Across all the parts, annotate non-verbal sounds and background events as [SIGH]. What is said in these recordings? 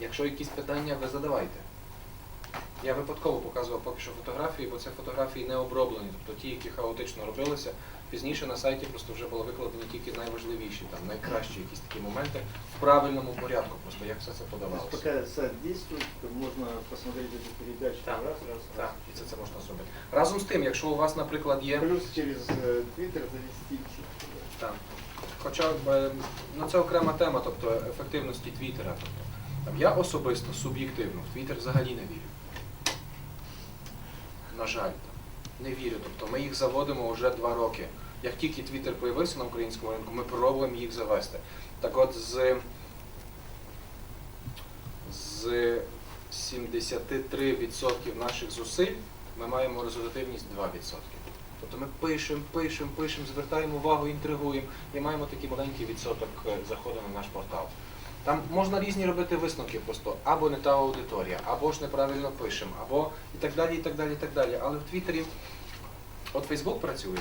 Якщо якісь питання, ви задавайте. Я випадково показував поки що фотографії, бо це фотографії не оброблені, тобто ті, які хаотично робилися. Пізніше на сайті просто вже було викладені тільки найважливіші, там найкращі якісь такі моменти в правильному порядку, просто як все це подавалося. пока сайт действует, можно посмотреть эту передачу Так, раз, раз, Так, раз. і це, це можна зробити. Разом з тим, якщо у вас, наприклад, є. Плюс через э, Twitter завести. Так. Хоча б е, ну, це окрема тема, тобто ефективності Твіттера. Тобто, там, я особисто, суб'єктивно, в Твіттер взагалі не вірю. На жаль, не вірю. Тобто ми їх заводимо вже два роки. Як тільки Твіттер появився на українському ринку, ми пробуємо їх завести. Так от з, з 73% наших зусиль ми маємо результативність 2%. Тобто ми пишемо, пишемо, пишемо, звертаємо увагу, інтригуємо і маємо такий маленький відсоток е, заходу на наш портал. Там можна різні робити висновки просто, або не та аудиторія, або ж неправильно пишемо, або і так далі, і так далі, і так далі. Але в Твіттері, от Фейсбук працює,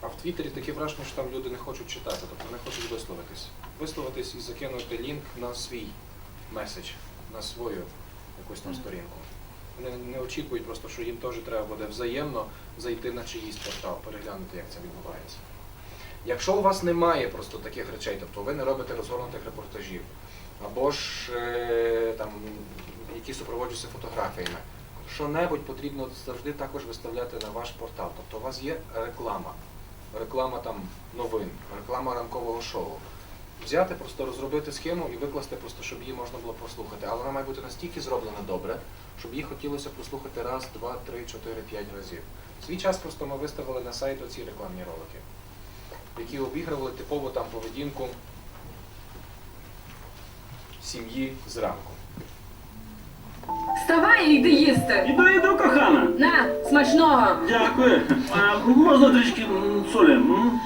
а в Твіттері таке враження, що там люди не хочуть читати, тобто не хочуть висловитись. Висловитись і закинути лінк на свій меседж, на свою якусь там сторінку. Вони не очікують просто, що їм теж треба буде взаємно зайти на чиїсь портал, переглянути, як це відбувається. Якщо у вас немає просто таких речей, тобто ви не робите розгорнутих репортажів, або ж е, там, які супроводжуються фотографіями, що-небудь потрібно завжди також виставляти на ваш портал. Тобто у вас є реклама, реклама там новин, реклама ранкового шоу. Взяти, просто розробити схему і викласти, просто щоб її можна було послухати. Але вона має бути настільки зроблена добре, щоб її хотілося послухати раз, два, три, чотири, п'ять разів. Свій час просто ми виставили на сайт оці рекламні ролики, які обігрували типову там поведінку сім'ї зранку. Вставай і йди їсти. Іду, іду, кохана. На, смачного. Дякую. А можна трішки м, солі? м?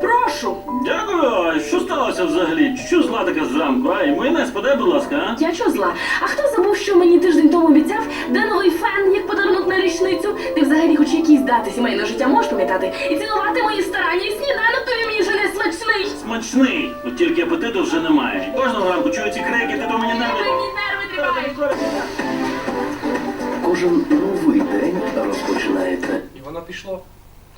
Прошу. Дякую. А що сталося взагалі? Що зла така зранку? Ай, майонез подай, будь ласка, а? Я чого зла? А хто забув, що мені тиждень тому обіцяв, де новий фен, як подарунок на річницю? Ти взагалі хоч якісь дати сімейного життя можеш пам'ятати і цінувати мої старання і сніданок тобі мені вже не смачний. Смачний. От тільки апетиту вже немає. Кожного ранку чую ці крики, ти до мені нерви. Мені нерви тримаєш. Кожен новий день розпочинається І воно пішло.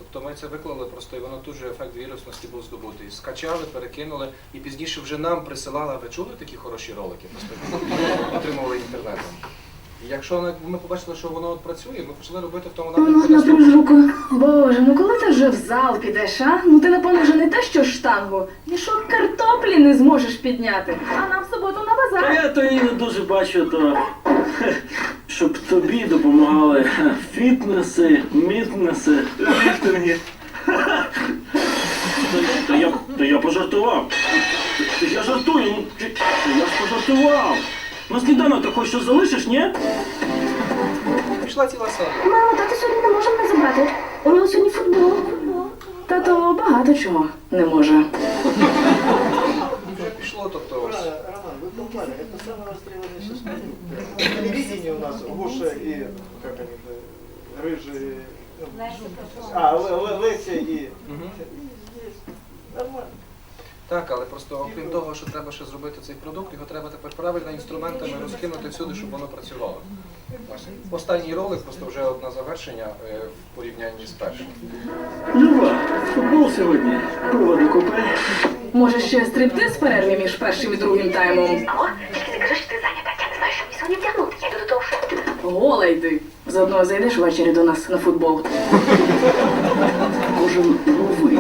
Тобто ми це виклали просто, і воно дуже ефект вірусності був здобутий. Скачали, перекинули, і пізніше вже нам присилали, ви чули такі хороші ролики? Просто отримували інтернетом. І якщо ми побачили, що воно от працює, ми почали робити в тому напрямку. Ну, напряж. Боже, ну коли ти вже в зал підеш, а? Ну ти напевно вже не те, що штангу, мішок картоплі не зможеш підняти. А нам в суботу на базар. я то і не дуже бачу, то [LAUGHS] щоб тобі допомагали хе, фітнеси, мітнеси, ліфтинги. То- То я, то я пожартував. То я жартую, ну ти- то я ж пожартував. На сніданок ти хоч щось залишиш, ні? Пішла ціла серія. Мамо, тато сьогодні не може мене забрати. У нього сьогодні футбол. Тато багато чого не може. І вже пішло, тобто ось. Роман, Роман, вы попали. Это самый востребованный сейчас продукт. У нас Гоша и, как они, ну, А, Леся и... Мгм. Нормально. Так, але просто окрім того, що треба ще зробити цей продукт, його треба тепер правильно інструментами розкинути всюди, щоб воно працювало. Ось. Останній ролик, просто вже одне завершення е, в порівнянні з першим. Люба, футбол сьогодні. Проводи купе. Може, ще стриптиз в перерві між першим і другим таймом? Гола йди. Заодно зайдеш ввечері до нас на футбол. кожен новий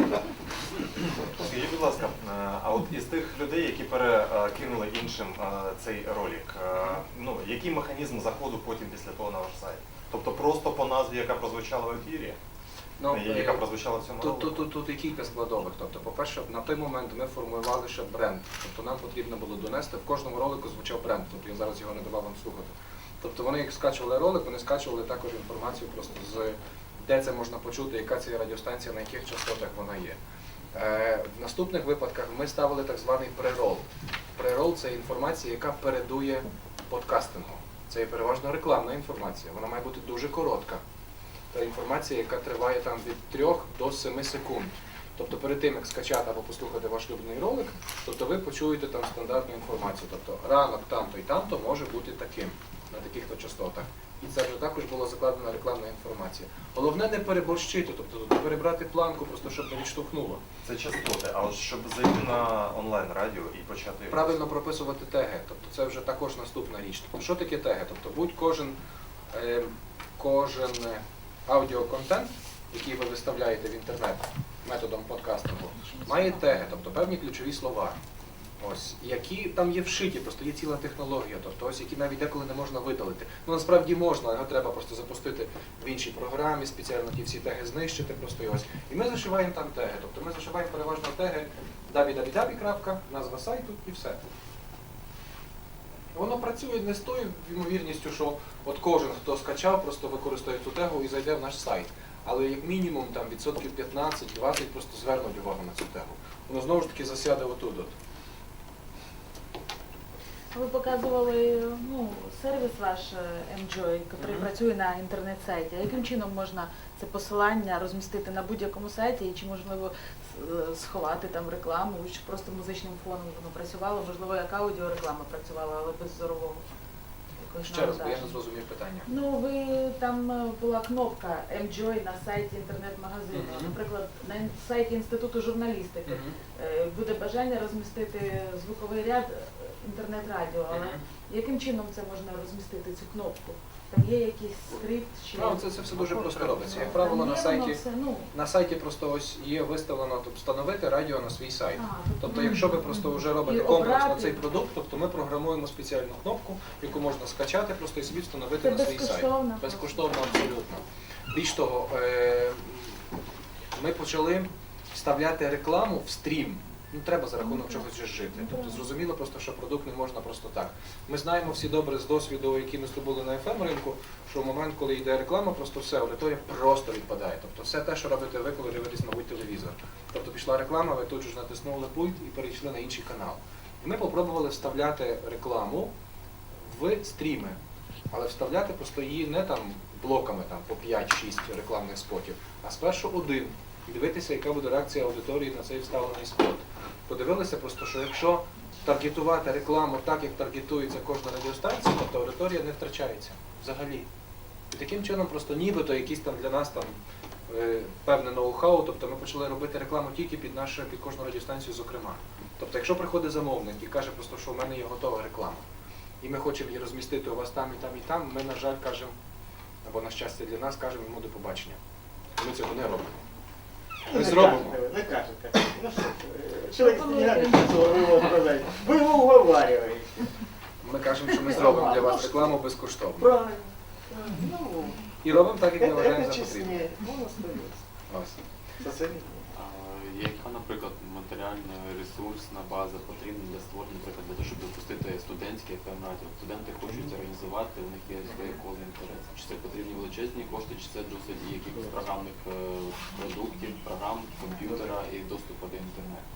Скажіть, будь ласка, е, а от із тих людей, які перекинули іншим е, цей ролик, е, ну який механізм заходу потім після того на ваш сайт? Тобто просто по назві, яка прозвучала в ефірі, Ну, е, яка е, прозвучала в цьому Тут, тут, тут, тут є кілька складових. Тобто, по-перше, на той момент ми формулювали ще бренд. Тобто нам потрібно було донести, в кожному ролику звучав бренд. Тобто я зараз його не давав вам слухати. Тобто вони як скачували ролик, вони скачували також інформацію просто з де це можна почути, яка це радіостанція, на яких частотах вона є. Е, в наступних випадках ми ставили так званий прерол. Прерол це інформація, яка передує подкастингу. Це є переважно рекламна інформація. Вона має бути дуже коротка та інформація, яка триває там від 3 до 7 секунд. Тобто перед тим, як скачати або послухати ваш улюблений ролик, тобто ви почуєте там стандартну інформацію. Тобто ранок там-то і там-то може бути таким, на таких-то частотах. І це вже також була закладена рекламна інформація. Головне не переборщити, тобто не перебрати планку, просто щоб не відштовхнуло. Це частоти, а от щоб зайти на онлайн радіо і почати Правильно прописувати теги. Тобто це вже також наступна річ. Тобто, що таке теги? Тобто будь кожен, е, кожен аудіоконтент, який ви виставляєте в інтернет методом подкастингу, має теги, тобто певні ключові слова. Ось, які там є вшиті, просто є ціла технологія, тобто ось які навіть деколи не можна видалити. Ну насправді можна, його треба просто запустити в іншій програмі, спеціально ті всі теги знищити просто і ось. І ми зашиваємо там теги. Тобто ми зашиваємо переважно теги www. назва сайту і все. Воно працює не з тою ймовірністю, що от кожен, хто скачав, просто використає цю тегу і зайде в наш сайт. Але як мінімум там відсотків 15-20 просто звернуть увагу на цю тегу. Воно знову ж таки засяде отут. От. Ви показували ну, сервіс ваш е, Enjoy, який Мгм. працює на інтернет-сайті. Яким чином можна це посилання розмістити на будь-якому сайті, і чи можливо сховати там рекламу, чи просто музичним фоном воно працювало, можливо, як аудіореклама працювала, але без зорового. Якогось Ще раз, бо я не зрозумів питання. Ну, ви там е, була кнопка Enjoy на сайті інтернет-магазину. Мгм. Наприклад, на ін- сайті Інституту журналістики Мгм. е, буде бажання розмістити звуковий ряд е, інтернет-радіо, але Мгм. яким чином це можна розмістити цю кнопку? Там є якийсь скрипт чи Ну, це- це все дуже просто робиться. Як Там правило, є на воно сайті- все, ну, На сайті просто ось є виставлено тобто, встановити радіо на свій сайт. ага, Тобто, якщо ви просто вже робите І комплексно обрати. цей продукт, тобто ми програмуємо спеціальну кнопку, яку можна скачати просто і собі встановити Це на свій сайт. безкоштовно. Безкоштовно абсолютно. Більш того, е, ми почали вставляти рекламу в стрім. Ну, треба за рахунок чогось жити. Тобто зрозуміло просто, що продукт не можна просто так. Ми знаємо всі добре з досвіду, які ми здобули на FM ринку, що в момент, коли йде реклама, просто все, аудиторія просто відпадає. Тобто все те, що робите ви, коли дивитесь, мабуть, телевізор. Тобто пішла реклама, ви тут же ж натиснули пульт і перейшли на інший канал. І ми спробували вставляти рекламу в стріми, але вставляти просто її не там блоками там, по 5-6 рекламних спотів, а спершу один. І дивитися, яка буде реакція аудиторії на цей вставлений спот. Подивилися просто, що якщо таргетувати рекламу так, як таргетується кожна радіостанція, тобто аудиторія не втрачається взагалі. І таким чином просто нібито якийсь там для нас там е, певне ноу-хау, тобто ми почали робити рекламу тільки під нашу, під кожну радіостанцію, зокрема. Тобто, якщо приходить замовник і каже просто, що в мене є готова реклама, і ми хочемо її розмістити у вас там і там і там, ми, на жаль, кажемо, або на щастя для нас, кажемо йому до побачення. Ми цього не робимо. Ми Не зробимо. кажете ви, Не кажете. Ну що, е, человек не надо ничего, вы его управляете. Вы его уговариваете. Ми кажемо, що ми зробимо для вас рекламу безкоштовно. Правильно. Ну, І робимо так, як ми это, вважаємо это за потрібне. честнее. Он остается. Ось. Со совет. А Яка, наприклад, матеріальна ресурсна база потрібна для створення, наприклад, для того, щоб запустити студентське FM радіо? Студенти хочуть організувати, у них є своє коло інтересу. Чи це потрібні величезні кошти, чи це досить якихось програмних е, продуктів, програм, комп'ютера і доступу до інтернету?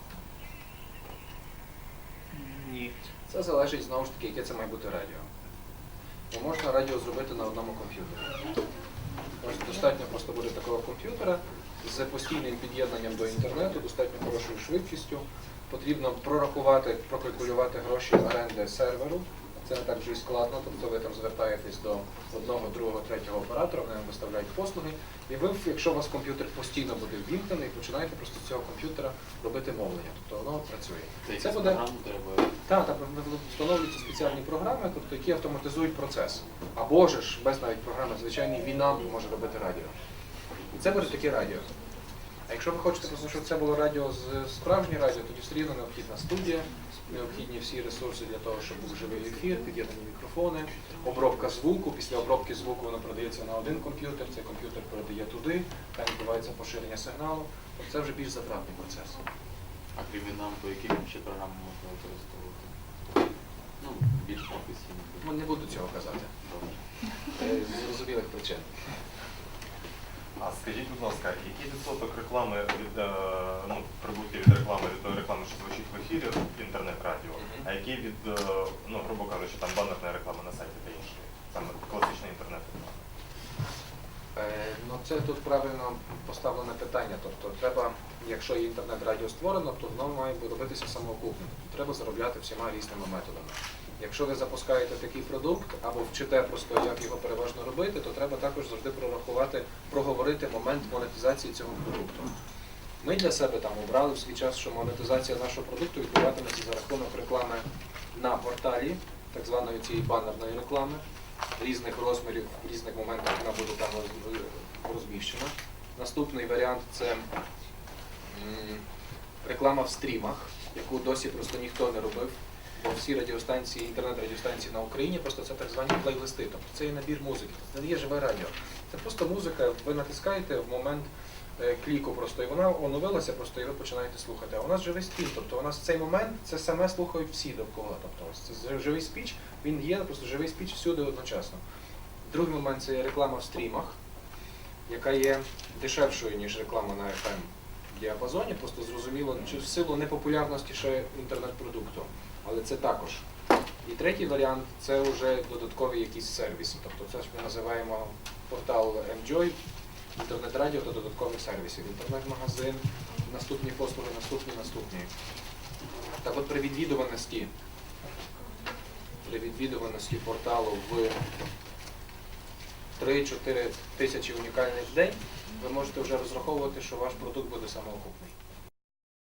Ні. Це залежить знову ж таки, яке це має бути радіо. Бо можна радіо зробити на одному комп'ютері. Достатньо просто буде такого комп'ютера з постійним під'єднанням до інтернету, достатньо хорошою швидкістю. Потрібно прорахувати, прокалькулювати гроші оренди серверу. Це не так вже і складно, тобто ви там звертаєтесь до одного, другого, третього оператора, вони вам виставляють послуги. І ви, якщо у вас комп'ютер постійно буде ввімкнений, починаєте просто з цього комп'ютера робити мовлення. Тобто воно працює. Це буде так, так, встановлюються спеціальні програми, тобто, які автоматизують процес. Або ж без навіть програми, звичайний Winamp може робити радіо. І це буде таке радіо. А якщо ви хочете, щоб це було радіо з справжнє радіо, тоді все рівно необхідна студія, необхідні всі ресурси для того, щоб був живий ефір, під'єднані мікрофони, обробка звуку. Після обробки звуку воно передається на один комп'ютер, цей комп'ютер передає туди, там відбувається поширення сигналу. Тобто це вже більш затратний процес. А крім нам, по які ще програми можна використовувати? Ну, більш професійно. Ну, не буду цього казати. Добре. Е, З зрозумілих причин. А скажіть, будь ласка, який відсоток реклами від е, ну, прибутки від реклами, від тої реклами, що звучить в ефірі інтернет-радіо, а який від, е, ну, грубо кажучи, там банерна реклама на сайті та іншої, саме класична інтернет-реклама? Е, Ну, це тут правильно поставлене питання. Тобто треба якщо інтернет-радіо створено, то воно має робитися самоокупним. Треба заробляти всіма різними методами. Якщо ви запускаєте такий продукт або вчите просто, як його переважно робити, то треба також завжди прорахувати, проговорити момент монетизації цього продукту. Ми для себе там обрали в свій час, що монетизація нашого продукту відбуватиметься за рахунок реклами на порталі, так званої цієї банерної реклами, різних розмірів, в різних моментах вона буде там розміщена. Наступний варіант це реклама в стрімах, яку досі просто ніхто не робив. Бо всі радіостанції, інтернет-радіостанції на Україні просто це так звані плейлисти. Тобто це є набір музики, це не є живе радіо. Це просто музика, ви натискаєте в момент е, кліку просто, і вона оновилася просто, і ви починаєте слухати. А у нас живий стрім, тобто у нас цей момент це саме слухають всі довкола. Тобто ось це живий спіч, він є просто живий спіч всюди одночасно. Другий момент це є реклама в стрімах, яка є дешевшою, ніж реклама на FM діапазоні, просто зрозуміло, чи в силу непопулярності ще інтернет-продукту. Але це також. І третій варіант це вже додаткові якісь сервіси. Тобто це ж ми називаємо портал Enjoy, інтернет-радіо та додаткових сервісів. Інтернет-магазин, наступні послуги, наступні, наступні. Так от при відвідуваності, при відвідуваності порталу в 3-4 тисячі унікальних день, ви можете вже розраховувати, що ваш продукт буде самоокупний.